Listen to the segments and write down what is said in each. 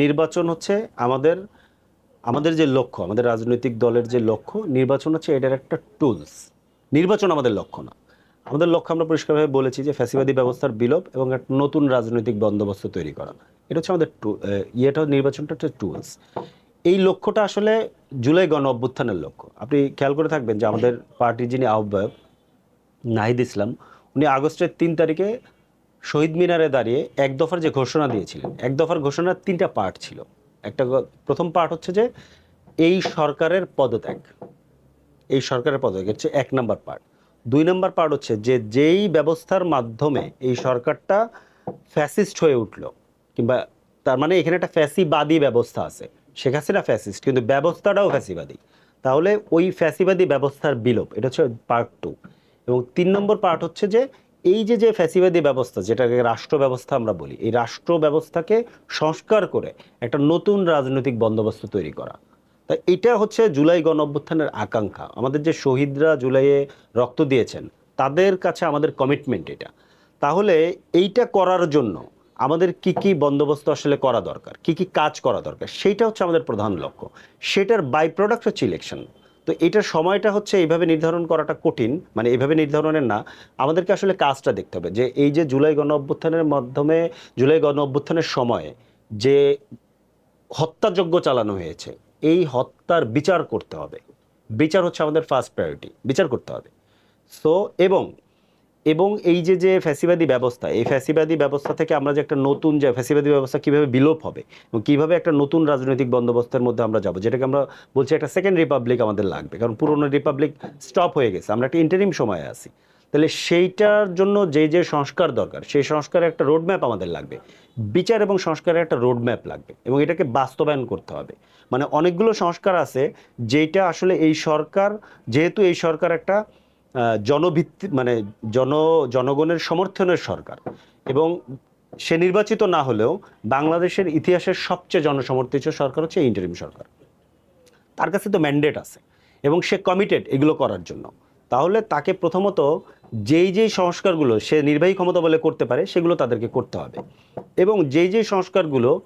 নির্বাচন হচ্ছে আমাদের আমাদের যে লক্ষ্য, আমাদের রাজনৈতিক দলের যে লক্ষ্য, নির্বাচন হচ্ছে এটার একটা টুলস নির্বাচন আমাদের লক্ষ্য না। আমাদের লক্ষ্য আমরা পরিষ্কারভাবে বলেছি যে ফ্যাসিবাদী ব্যবস্থার বিলোপ এবং একটা নতুন রাজনৈতিক বন্দোবস্ত তৈরি করা। এটা হচ্ছে আমাদের ইয়েটা, নির্বাচনটা হচ্ছে টুলস এই লক্ষ্যটা আসলে জুলাই গণ অভ্যুত্থানের লক্ষ্য। আপনি খেয়াল করে থাকবেন যে আমাদের পার্টির যিনি আহ্বায়ক, নাহিদ ইসলাম, উনি আগস্টের তিন তারিখে শহীদ মিনারে দাঁড়িয়ে এক দফার যে ঘোষণা দিয়েছিলেন, এক দফার ঘোষণার তিনটা পার্ট ছিল। একটা প্রথম পার্ট হচ্ছে যে, এই সরকারের পদত্যাগ। এই সরকারের পদত্যাগ হচ্ছে এক নাম্বার পার্ট। দুই নাম্বার পার্ট হচ্ছে যে, যেই ব্যবস্থার মাধ্যমে এই সরকারটা ফ্যাসিস্ট হয়ে উঠল, কিংবা তার মানে এখানে একটা ফ্যাসিবাদী ব্যবস্থা আছে। শেখ হাসিনা ফ্যাসিস্ট, কিন্তু ব্যবস্থাটাও ফ্যাসিবাদী। তাহলে ওই ফ্যাসিবাদী ব্যবস্থার বিলোপ, এটা হচ্ছে পার্ট টু এবং তিন নম্বর পার্ট হচ্ছে যে এই যে যে ফ্যাসিবাদী ব্যবস্থা, যেটাকে রাষ্ট্র ব্যবস্থা আমরা বলি, এই রাষ্ট্র ব্যবস্থাকে সংস্কার করে একটা নতুন রাজনৈতিক বন্দোবস্ত তৈরি করা। তা এটা হচ্ছে জুলাই গণ অভ্যুত্থানের আকাঙ্ক্ষা। আমাদের যে শহীদরা জুলাইয়ে রক্ত দিয়েছেন, তাদের কাছে আমাদের কমিটমেন্ট এটা। তাহলে এইটা করার জন্য আমাদের কি কি বন্দোবস্ত আসলে করা দরকার, কি কি কাজ করা দরকার, সেইটা হচ্ছে আমাদের প্রধান লক্ষ্য। সেটার বাই প্রোডাক্ট হচ্ছে ইলেকশন তো এটার সময়টা হচ্ছে এইভাবে নির্ধারণ করাটা কঠিন মানে এইভাবে নির্ধারণের না। আমাদেরকে আসলে কাজটা দেখতে হবে যে এই যে জুলাই গণ অভ্যুত্থানের মাধ্যমে, জুলাই গণ অভ্যুত্থানের সময়ে যে হত্যাযজ্ঞ চালানো হয়েছে, এই হত্যার বিচার করতে হবে। বিচার হচ্ছে আমাদের ফার্স্ট প্রায়োরিটি বিচার করতে হবে। সো এবং এবং এই যে যে ফ্যাসিবাদী ব্যবস্থা, এই ফ্যাসিবাদী ব্যবস্থা থেকে আমরা যে একটা নতুন যে ফ্যাসিবাদী ব্যবস্থা কীভাবে বিলোপ হবে এবং কীভাবে একটা নতুন রাজনৈতিক বন্দোবস্তের মধ্যে আমরা যাব, যেটাকে আমরা বলছি একটা সেকেন্ড রিপাবলিক আমাদের লাগবে। কারণ পুরনো রিপাবলিক স্টপ হয়ে গেছে, আমরা একটা ইন্টারিম সময়ে আছি। তাহলে সেইটার জন্য যে যে সংস্কার দরকার, সেই সংস্কারের একটা রোডম্যাপ আমাদের লাগবে। বিচার এবং সংস্কারের একটা রোডম্যাপ লাগবে এবং এটাকে বাস্তবায়ন করতে হবে। মানে অনেকগুলো সংস্কার আছে যেটা আসলে এই সরকার, যেহেতু এই সরকার একটা জনভিত্তি মানে জন জনগণের সমর্থনের সরকার। এবং সে নির্বাচিত না হলেও বাংলাদেশের ইতিহাসের সবচেয়ে জনসমর্থিত সরকার হচ্ছে ইন্টারিম সরকার। তার কাছে তো ম্যান্ডেট আছে এবং সে কমিটেড এগুলো করার জন্য। তাহলে তাকে প্রথমত যেই যেই সংস্কারগুলো সে নির্বাহী ক্ষমতা বলে করতে পারে, সেগুলো তাদেরকে করতে হবে। এবং যেই যেই সংস্কারগুলো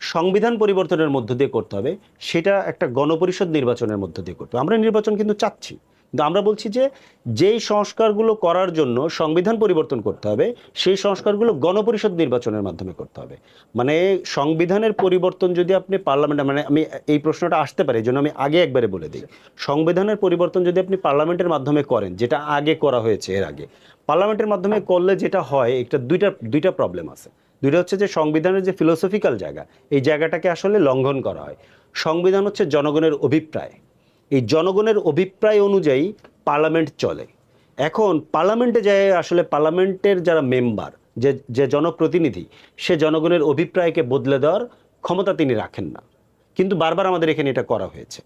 সংবিধান পরিবর্তনের মধ্য দিয়ে করতে হবে, সেটা একটা গণপরিষদ নির্বাচনের মধ্য দিয়ে করতে হবে। আমরা নির্বাচন কিন্তু চাচ্ছি। আমরা বলছি যে যেই সংস্কারগুলো করার জন্য সংবিধান পরিবর্তন করতে হবে, সেই সংস্কারগুলো গণপরিষদ নির্বাচনের মাধ্যমে করতে হবে। মানে সংবিধানের পরিবর্তন যদি আপনি পার্লামেন্টে মানে আমি এই প্রশ্নটা আসতে পারে, এই জন্য আমি আগে একবারে বলে দিই। সংবিধানের পরিবর্তন যদি আপনি পার্লামেন্টের মাধ্যমে করেন, যেটা আগে করা হয়েছে এর আগে, পার্লামেন্টের মাধ্যমে করলে যেটা হয়, একটা দুইটা দুইটা প্রবলেম আছে। দুইটা হচ্ছে যে সংবিধানের যে ফিলোসফিক্যাল জায়গা, এই জায়গাটাকে আসলে লঙ্ঘন করা হয়। সংবিধান হচ্ছে জনগণের অভিপ্রায়। এই জনগণের অভিপ্রায় অনুযায়ী পার্লামেন্ট চলে। এখন পার্লামেন্টে যায় আসলে পার্লামেন্টের যারা মেম্বার, যে যে জনপ্রতিনিধি, সে জনগণের অভিপ্রায়কে বদলে দেওয়ার ক্ষমতা তিনি রাখেন না। কিন্তু বারবার আমাদের এখানে এটা করা হয়েছে।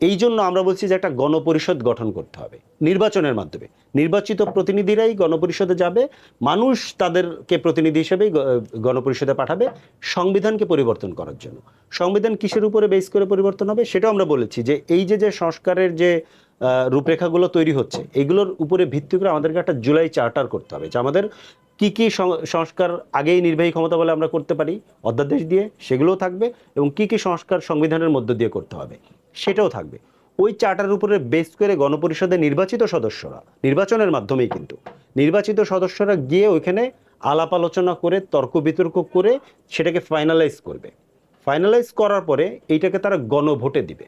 এই জন্য আমরা বলছি যে একটা গণপরিষদ গঠন করতে হবে, নির্বাচনের মাধ্যমে। নির্বাচিত প্রতিনিধিরাই গণপরিষদে যাবে, মানুষ তাদেরকে প্রতিনিধি হিসেবেই গণপরিষদে পাঠাবে, সংবিধানকে পরিবর্তন করার জন্য। সংবিধান কিসের উপরে বেস করে পরিবর্তন হবে সেটাও আমরা বলেছি যে এই যে যে সংস্কারের যে রূপরেখাগুলো তৈরি হচ্ছে, এগুলোর উপরে ভিত্তি করে আমাদেরকে একটা জুলাই চার্টার করতে হবে যে আমাদের কি কি সংস্কার আগেই নির্বাহী ক্ষমতা বলে আমরা করতে পারি, অধ্যাদেশ দিয়ে সেগুলোও থাকবে এবং কি কি সংস্কার সংবিধানের মধ্য দিয়ে করতে হবে। সেটাও থাকবে। ওই চার্টার উপরে বেস করে গণপরিষদের নির্বাচিত সদস্যরা, নির্বাচনের মাধ্যমেই কিন্তু। নির্বাচিত সদস্যরা গিয়ে ওইখানে আলাপ আলোচনা করে, তর্ক বিতর্ক করে সেটাকে ফাইনালাইজ করবে। ফাইনালাইজ করার পরে এইটাকে তারা গণভোটে দিবে।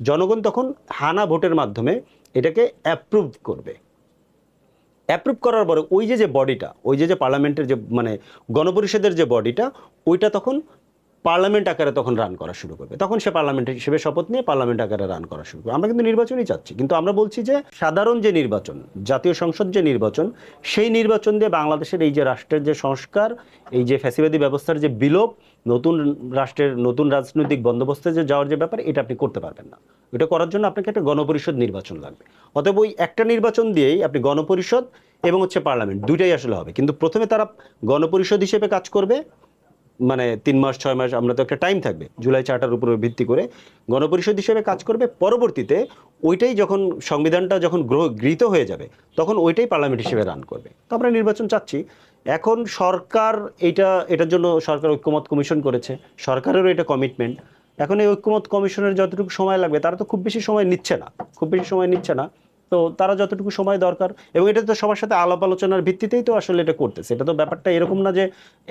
জনগণ তখন হানা ভোটের মাধ্যমে এটাকে অ্যাপ্রুভ করবে। অ্যাপ্রুভ করার পরে ওই যে যে বডিটা ওই যে যে পার্লামেন্টের যে মানে গণপরিষদের যে বডিটা ওইটা তখন পার্লামেন্ট আকারে তখন রান করা শুরু করবে। তখন সে পার্লামেন্ট হিসেবে শপথ নিয়ে পার্লামেন্ট আকারে রান করা শুরু করবে। আমরা কিন্তু নির্বাচনই চাচ্ছি। কিন্তু আমরা বলছি যে সাধারণ যে নির্বাচন, জাতীয় সংসদ যে নির্বাচন, সেই নির্বাচন দিয়ে বাংলাদেশের এই যে রাষ্ট্রের যে সংস্কার, এই যে ফ্যাসিবাদী ব্যবস্থার যে বিলোপ, নতুন রাষ্ট্রের নতুন রাজনৈতিক বন্দোবস্তে যে যাওয়ার যে ব্যাপার, এটা আপনি করতে পারবেন না। এটা করার জন্য আপনাকে একটা গণপরিষদ নির্বাচন লাগবে। অতএব ওই একটা নির্বাচন দিয়েই আপনি গণপরিষদ এবং হচ্ছে পার্লামেন্ট, দুইটাই আসলে হবে। কিন্তু প্রথমে তারা গণপরিষদ হিসেবে কাজ করবে মানে তিন মাস, ছয় মাস, আমরা তো একটা টাইম থাকবে, জুলাই চার্টার উপরে ভিত্তি করে গণপরিষদ হিসেবে কাজ করবে। পরবর্তীতে ওইটাই যখন সংবিধানটা যখন গ্রহ, গৃহীত হয়ে যাবে, তখন ওইটাই পার্লামেন্ট হিসেবে রান করবে। তো আমরা নির্বাচন চাচ্ছি। এখন সরকার এটা এটার জন্য সরকার ঐক্যমত কমিশন করেছে। সরকারেরও এটা কমিটমেন্ট এখন এই ঐক্যমত কমিশনের যতটুকু সময় লাগবে, তারা তো খুব বেশি সময় নিচ্ছে না। খুব বেশি সময় নিচ্ছে না। তো তারা যতটুকু সময় দরকার এবং এটা তো সবার সাথে আলাপ আলোচনার ভিত্তিতেই তো আসলে এটা করতেছে। এটা তো ব্যাপারটা এরকম না যে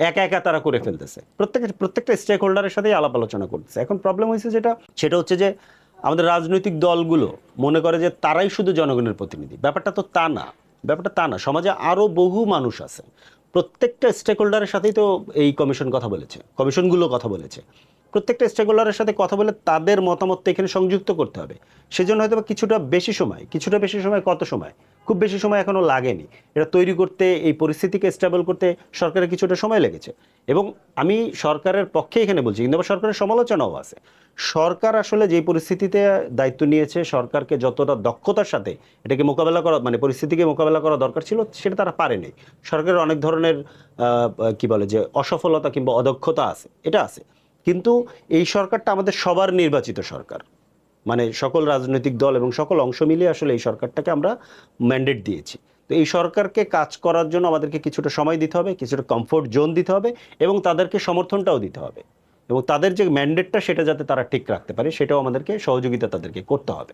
একা একা তারা করে ফেলতেছে। প্রত্যেক প্রত্যেকটা স্টেক হোল্ডারের সাথেই আলাপ আলোচনা করতেছে। এখন প্রবলেম হয়েছে যেটা, সেটা হচ্ছে যে আমাদের রাজনৈতিক দলগুলো মনে করে যে তারাই শুধু জনগণের প্রতিনিধি। ব্যাপারটা তো তা না। ব্যাপারটা তা না। সমাজে আরও বহু মানুষ আছে। প্রত্যেকটা স্টেক হোল্ডারের সাথেই তো এই কমিশন কথা বলেছে। কমিশনগুলো কথা বলেছে। প্রত্যেকটা স্টেক হোল্ডারের সাথে কথা বলে তাদের মতামত এখানে সংযুক্ত করতে হবে। সেজন্য হয়তো কিছুটা বেশি সময়, কিছুটা বেশি সময় কত সময়? খুব বেশি সময় এখনও লাগেনি। এটা তৈরি করতে, এই পরিস্থিতিকে স্টেবল করতে সরকারের কিছুটা সময় লেগেছে। এবং আমি সরকারের পক্ষে এখানে বলছি, কিন্তু আবার সরকারের সমালোচনাও আছে। সরকার আসলে যে পরিস্থিতিতে দায়িত্ব নিয়েছে, সরকারকে যতটা দক্ষতার সাথে এটাকে মোকাবেলা করা মানে পরিস্থিতিকে মোকাবেলা করা দরকার ছিল, সেটা তারা পারেনি। সরকারের অনেক ধরনের কি বলে যে, অসফলতা কিংবা অদক্ষতা আছে, এটা আছে। কিন্তু এই সরকারটা আমাদের সবার নির্বাচিত সরকার। মানে সকল রাজনৈতিক দল এবং সকল অংশ মিলিয়ে আসলে এই সরকারটাকে আমরা ম্যান্ডেট দিয়েছি। তো এই সরকারকে কাজ করার জন্য আমাদেরকে কিছুটা সময় দিতে হবে, কিছুটা কমফোর্ট জোন দিতে হবে এবং তাদেরকে সমর্থনটাও দিতে হবে। এবং তাদের যে ম্যান্ডেটটা সেটা যাতে তারা ঠিক রাখতে পারে, সেটাও আমাদেরকে সহযোগিতা তাদেরকে করতে হবে।